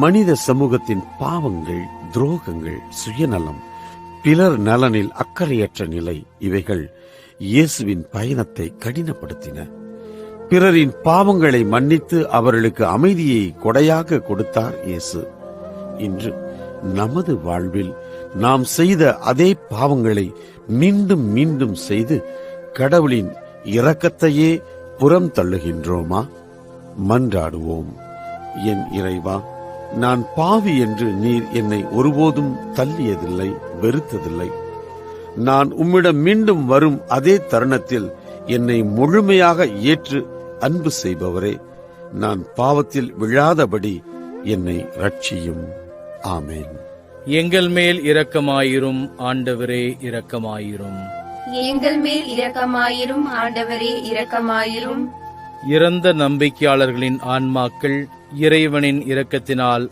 மனித சமூகத்தின் பாவங்கள் துரோகங்கள் சுயநலம் பிறர் நலனில் அக்கறையற்ற நிலை இவைகள் இயேசுவின் பயணத்தை கடினப்படுத்தின. பிறரின் பாவங்களை மன்னித்து அவர்களுக்கு அமைதியை கொடையாக கொடுத்தார் இயேசு. இன்று நமது வாழ்வில் நாம் செய்த அதே பாவங்களை மீண்டும் மீண்டும் செய்து கடவுளின் இரக்கத்தையே புறம் தள்ளுகின்றோமா? மன்றாடுவோம். என் இறைவா நான் பாவி என்று நீர் என்னை ஒருபோதும் தள்ளியதில்லை வெறுத்ததில்லை. நான் உம்மிடம் மீண்டும் வரும் அதே தருணத்தில் என்னை முழுமையாக ஏற்று அன்பு செய்பவரே நான் பாவத்தில் விழாதபடி என்னை ரட்சியும் ஆமேன். எங்கள் மேல் இரக்கமாயிரும் ஆண்டவரே இரக்கமாயிரும். எங்கள் மேல் இரக்கமாயிரும் ஆண்டவரே இரக்கமாயிரும். இறந்த நம்பிக்கையாளர்களின் ஆன்மாக்கள் இறைவனின் இரக்கத்தினால்